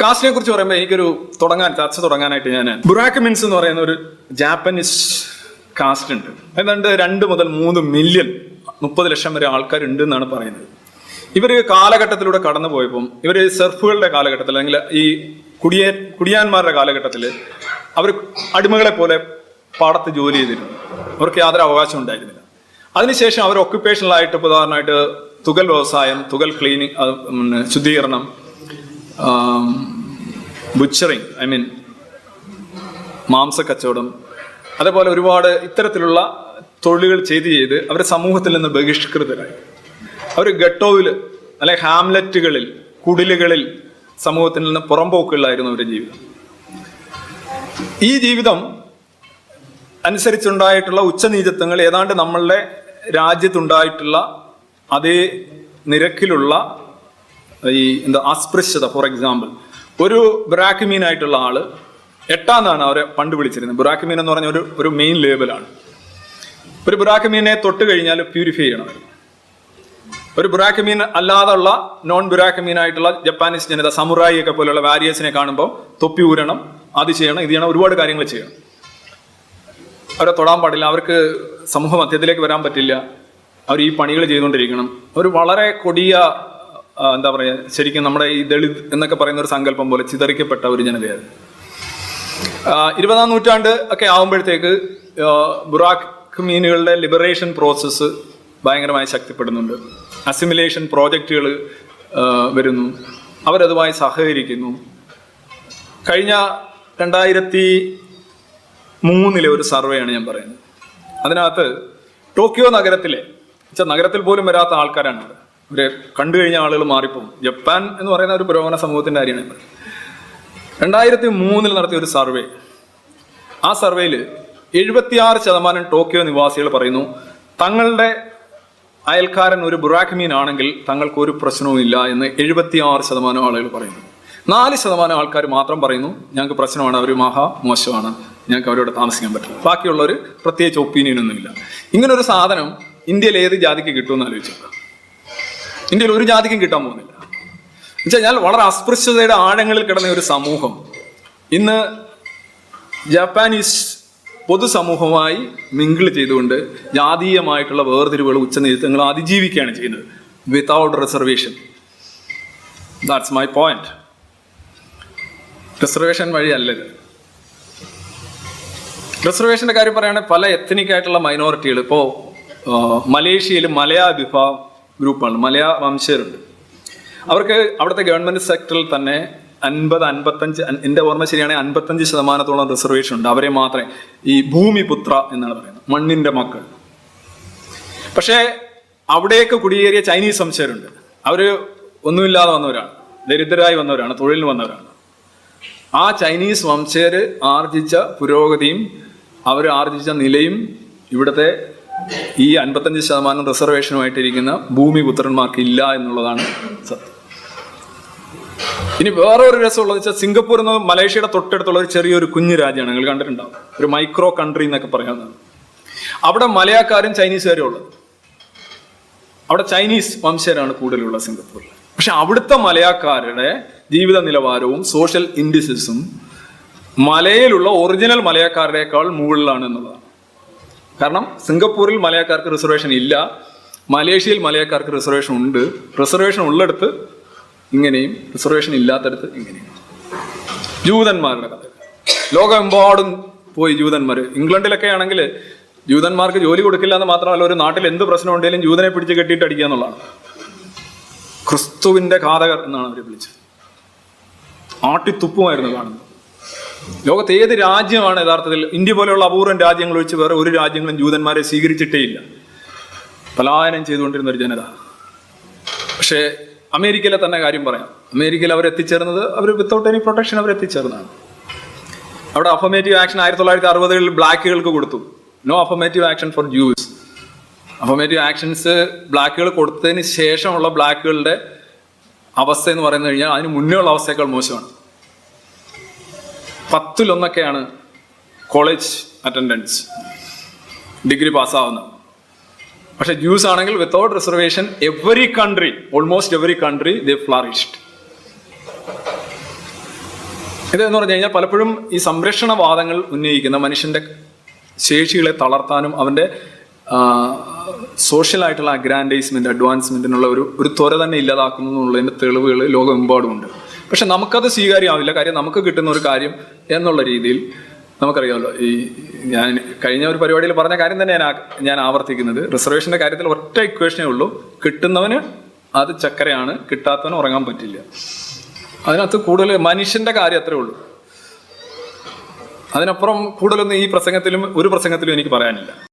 കാസ്റ്റിനെ കുറിച്ച് പറയുമ്പോൾ എനിക്കൊരു തുടങ്ങാൻ ചർച്ച തുടങ്ങാനായിട്ട് ഞാൻ ബുറാക്ക് മിൻസ് എന്ന് പറയുന്ന ഒരു ജാപ്പനീസ് കാസ്റ്റ് ഉണ്ട്. ഏതാണ്ട് രണ്ട് മുതൽ മൂന്ന് മില്യൺ മുപ്പത് ലക്ഷം വരെ ആൾക്കാരുണ്ട് എന്നാണ് പറയുന്നത്. ഇവർ കാലഘട്ടത്തിലൂടെ കടന്നു പോയപ്പം ഇവർ സെർഫുകളുടെ കാലഘട്ടത്തിൽ അല്ലെങ്കിൽ ഈ കുടിയേ കുടിയാന്മാരുടെ കാലഘട്ടത്തിൽ അവർ അടിമകളെ പോലെ പാടത്ത് ജോലി ചെയ്തിരുന്നു. അവർക്ക് യാതൊരു അവകാശം ഉണ്ടായിരുന്നില്ല. അതിനുശേഷം അവർ ഒക്യുപ്പേഷണലായിട്ട് ഇപ്പോൾ ഉദാഹരണമായിട്ട് തുകൽ വ്യവസായം തുകൽ ക്ലീനിങ് ശുദ്ധീകരണം ബുച്ചറിങ് ഐ മീൻ മാംസ കച്ചവടം അതേപോലെ ഒരുപാട് ഇത്തരത്തിലുള്ള തൊഴിലുകൾ ചെയ്ത് ചെയ്ത് അവർ സമൂഹത്തിൽ നിന്ന് ബഹിഷ്കൃതരായി. അവർ ഗട്ടോവിൽ അല്ലെ ഹാംലറ്റുകളിൽ കുടിലുകളിൽ സമൂഹത്തിൽ നിന്ന് പുറംപോക്കുകളായിരുന്നു അവരുടെ ജീവിതം. ഈ ജീവിതം അനുസരിച്ചുണ്ടായിട്ടുള്ള ഉച്ചനീചത്വങ്ങൾ ഏതാണ്ട് നമ്മളുടെ രാജ്യത്തുണ്ടായിട്ടുള്ള അതേ നിരക്കിലുള്ള ഈ എന്താ അസ്പൃശ്യത ഫോർ എക്സാമ്പിൾ ഒരു ബ്രാക്കിമീൻ ആയിട്ടുള്ള ആൾ എട്ടാന്നാണ് അവരെ പണ്ട് വിളിച്ചിരുന്നത്. ബുറാക്കിമീൻ എന്ന് പറഞ്ഞ ഒരു ഒരു മെയിൻ ലേബലാണ് ഒരു ബുറാക്കിമീനെ തൊട്ട് കഴിഞ്ഞാൽ പ്യൂരിഫൈ ചെയ്യണം ഒരു ബുറാക്കിമീൻ അല്ലാതുള്ള നോൺ ബുറാക്കിമീൻ ആയിട്ടുള്ള ജപ്പാനീസ് ജനത സമുറായി ഒക്കെ പോലെയുള്ള വാരിയേഴ്സിനെ കാണുമ്പോൾ തൊപ്പി ഊരണം അത് ചെയ്യണം ഇത് ചെയ്യണം ഒരുപാട് കാര്യങ്ങൾ ചെയ്യണം. അവരെ തൊടാൻ പാടില്ല അവർക്ക് സമൂഹ മധ്യത്തിലേക്ക് വരാൻ പറ്റില്ല. അവർ ഈ പണികൾ ചെയ്തുകൊണ്ടിരിക്കണം. ഒരു വളരെ കൊടിയ എന്താ പറയുക ശരിക്കും നമ്മുടെ ഈ ദളിത് എന്നൊക്കെ പറയുന്ന ഒരു സങ്കല്പം പോലെ ചിതറിക്കപ്പെട്ട ഒരു ജനതയായിരുന്നു ഇരുപതാം നൂറ്റാണ്ട് ഒക്കെ ആകുമ്പോഴത്തേക്ക് ബുറാഖ് മീനുകളുടെ ലിബറേഷൻ പ്രോസസ്സ് ഭയങ്കരമായി ശക്തിപ്പെടുന്നുണ്ട്. അസിമിലേഷൻ പ്രോജക്റ്റുകൾ വരുന്നു. അവരതുമായി സഹകരിക്കുന്നു. കഴിഞ്ഞ രണ്ടായിരത്തി മൂന്നിലെ ഒരു സർവേയാണ് ഞാൻ പറയുന്നത്. അതിനകത്ത് ടോക്കിയോ നഗരത്തിലെ നഗരത്തിൽ പോലും വരാത്ത ആൾക്കാരാണ് അവിടെ ഇവരെ കണ്ടു കഴിഞ്ഞ ആളുകൾ മാറിപ്പോകും. ജപ്പാൻ എന്ന് പറയുന്ന ഒരു പുരോഗമന സമൂഹത്തിന്റെ കാര്യമാണ്. രണ്ടായിരത്തി മൂന്നിൽ നടത്തിയ ഒരു സർവേ. ആ സർവേയിൽ എഴുപത്തിയാറ് ശതമാനം ടോക്കിയോ നിവാസികൾ പറയുന്നു തങ്ങളുടെ അയൽക്കാരൻ ഒരു ബുറാഖ്മീൻ ആണെങ്കിൽ തങ്ങൾക്ക് ഒരു പ്രശ്നവുമില്ല എന്ന് എഴുപത്തിയാറ് ശതമാനം ആളുകൾ പറയുന്നു. നാല് ശതമാനം ആൾക്കാർ മാത്രം പറയുന്നു ഞങ്ങൾക്ക് പ്രശ്നമാണ് അവർ മഹാ മോശമാണ് ഞങ്ങൾക്ക് അവരോട് താമസിക്കാൻ പറ്റില്ല. ബാക്കിയുള്ളവർ പ്രത്യേകിച്ച് ഒപ്പീനിയൻ ഒന്നുമില്ല. ഇങ്ങനൊരു സാധനം ഇന്ത്യയിൽ ഏത് ജാതിക്ക് കിട്ടുമെന്ന് ആലോചിച്ചു ഇന്ത്യയിൽ ഒരു ജാതിക്കും കിട്ടാൻ പോകുന്നില്ല. എന്നുവെച്ചാൽ ഞാൻ വളരെ അസ്പൃശ്യതയുടെ ആഴങ്ങളിൽ കിടന്ന ഒരു സമൂഹം. ഇന്ന് ജാപ്പാനീസ് പൊതുസമൂഹമായി മിങ്കിൾ ചെയ്തുകൊണ്ട് ജാതീയമായിട്ടുള്ള വേർതിരിവുകൾ ഉച്ചനീചിത്വങ്ങൾ അതിജീവിക്കുകയാണ് ചെയ്യുന്നത്. Without reservation that's my point reservation വഴിയല്ല ഇത് റിസർവേഷന്റെ കാര്യം പറയുകയാണെങ്കിൽ പല എത്തനിക് ആയിട്ടുള്ള മൈനോറിറ്റികൾ ഇപ്പോൾ മലേഷ്യയിൽ മലയാ വിഭാഗം ഗ്രൂപ്പാണ്. മലയാ വംശജരുണ്ട്. അവർക്ക് അവിടുത്തെ ഗവൺമെന്റ് സെക്ടറിൽ തന്നെ അൻപത് അൻപത്തഞ്ച് അൻ- എന്റെ ഓർമ്മ ശരിയാണെങ്കിൽ അൻപത്തഞ്ച് ശതമാനത്തോളം റിസർവേഷൻ ഉണ്ട്. അവരെ മാത്രമേ ഈ ഭൂമിപുത്ര എന്നാണ് പറയുന്നത്. മണ്ണിന്റെ മക്കൾ. പക്ഷേ അവിടേക്ക് കുടിയേറിയ ചൈനീസ് വംശജരുണ്ട്. അവർ ഒന്നുമില്ലാതെ വന്നവരാണ്. ദരിദ്രരായി വന്നവരാണ്. തൊഴിലിന് വന്നവരാണ്. ആ ചൈനീസ് വംശജർ ആർജിച്ച പുരോഗതിയും അവർ ആർജിച്ച നിലയും ഇവിടുത്തെ ഈ അൻപത്തഞ്ച് ശതമാനം റിസർവേഷനുമായിട്ടിരിക്കുന്ന ഭൂമിപുത്രന്മാർക്ക് ഇല്ല എന്നുള്ളതാണ് സത്യം. ഇനി വേറെ ഒരു രസമുള്ളത് വെച്ചാൽ സിംഗപ്പൂർ എന്ന് മലേഷ്യയുടെ തൊട്ടടുത്തുള്ള ഒരു ചെറിയൊരു കുഞ്ഞു രാജ്യമാണ്. നിങ്ങൾ കണ്ടിട്ടുണ്ടാവും. ഒരു മൈക്രോ കൺട്രി എന്നൊക്കെ പറയാവുന്നതാണ് അവിടെ മലയാക്കാരും ചൈനീസുകാരും ഉള്ളത്. അവിടെ ചൈനീസ് വംശജരാണ് കൂടുതലുള്ള സിംഗപ്പൂരിൽ. പക്ഷെ അവിടുത്തെ മലയാക്കാരുടെ ജീവിത നിലവാരവും സോഷ്യൽ ഇൻഡിസിസും മലയിലുള്ള ഒറിജിനൽ മലയാക്കാരുടേക്കാൾ മുകളിലാണ് എന്നുള്ളതാണ്. കാരണം സിംഗപ്പൂരിൽ മലയാക്കാർക്ക് റിസർവേഷൻ ഇല്ല. മലേഷ്യയിൽ മലയാക്കാർക്ക് റിസർവേഷൻ ഉണ്ട്. റിസർവേഷൻ ഉള്ളിടത്ത് ഇങ്ങനെയും റിസർവേഷൻ ഇല്ലാത്തടത്ത് ഇങ്ങനെയും. ജൂതന്മാരുടെ കഥ ലോകമെമ്പാടും പോയി ജൂതന്മാർ ഇംഗ്ലണ്ടിലൊക്കെ ആണെങ്കിൽ ജൂതന്മാർക്ക് ജോലി കൊടുക്കില്ല എന്ന് മാത്രമല്ല ഒരു നാട്ടിൽ എന്ത് പ്രശ്നം ഉണ്ടെങ്കിലും ജൂതനെ പിടിച്ച് കെട്ടിയിട്ട് അടിക്കുക എന്നുള്ളതാണ്. ക്രിസ്തുവിന്റെ ഘാതകർ എന്നാണ് അവരെ വിളിച്ചത്. ആട്ടിത്തുപ്പുമായിരുന്നു കാണുന്നത്. ലോകത്ത് ഏത് രാജ്യമാണ് യഥാർത്ഥത്തിൽ ഇന്ത്യ പോലെയുള്ള അപൂർവം രാജ്യങ്ങൾ ഒഴിച്ച് വേറെ ഒരു രാജ്യങ്ങളും ജൂതന്മാരെ സ്വീകരിച്ചിട്ടേ ഇല്ല പലായനം ചെയ്തുകൊണ്ടിരുന്ന ഒരു ജനത. പക്ഷേ അമേരിക്കയിലെ തന്നെ കാര്യം പറയാം. അമേരിക്കയിൽ അവർ എത്തിച്ചേർന്നത് അവർ വിത്തൗട്ട് എനി പ്രൊട്ടക്ഷൻ അവർ എത്തിച്ചേർന്നതാണ് അവിടെ അഫമേറ്റീവ് ആക്ഷൻ ആയിരത്തി തൊള്ളായിരത്തി അറുപതുകളിൽ ബ്ലാക്കുകൾക്ക് കൊടുത്തു. No affirmative action for Jews affirmative actions ബ്ലാക്കുകൾ കൊടുത്തതിന് ശേഷമുള്ള ബ്ലാക്കുകളുടെ അവസ്ഥ എന്ന് പറയുന്നത് കഴിഞ്ഞാൽ അതിന് മുന്നേ ഉള്ള അവസ്ഥയേക്കാൾ മോശമാണ്. പത്തിലൊന്നൊക്കെയാണ് കോളേജ് അറ്റൻഡൻസ് ഡിഗ്രി പാസ്സാവുന്നത് പക്ഷെ ജ്യൂസ് ആണെങ്കിൽ without reservation every country almost every country they flourished ഇതെന്ന് പറഞ്ഞു കഴിഞ്ഞാൽ പലപ്പോഴും ഈ സംരക്ഷണവാദങ്ങൾ ഉന്നയിക്കുന്ന മനുഷ്യന്റെ ശേഷികളെ തളർത്താനും അവന്റെ സോഷ്യലായിട്ടുള്ള അഗ്രാൻഡൈസ്മെന്റ് അഡ്വാൻസ്മെന്റിനുള്ള ഒരു ഒരു ത്വര തന്നെ ഇല്ലാതാക്കുന്നു തെളിവുകൾ ലോകമെമ്പാടുമുണ്ട്. പക്ഷെ നമുക്കത് സ്വീകാര്യമാവില്ല. കാര്യം നമുക്ക് കിട്ടുന്ന ഒരു കാര്യം എന്നുള്ള രീതിയിൽ നമുക്കറിയാമല്ലോ. ഈ ഞാൻ കഴിഞ്ഞ ഒരു പരിപാടിയിൽ പറഞ്ഞ കാര്യം തന്നെ ഞാൻ ഞാൻ ആവർത്തിക്കുന്നത്. റിസർവേഷന്റെ കാര്യത്തിൽ ഒറ്റ ഇക്വേഷനേ ഉള്ളൂ. കിട്ടുന്നവന് അത് ചക്കരയാണ്. കിട്ടാത്തവന് ഉറങ്ങാൻ പറ്റില്ല. അതിനകത്ത് കൂടുതൽ മനുഷ്യന്റെ കാര്യം അത്രേ ഉള്ളൂ. അതിനപ്പുറം കൂടുതലൊന്നും ഈ പ്രസംഗത്തിലും ഒരു പ്രസംഗത്തിലും എനിക്ക് പറയാനില്ല.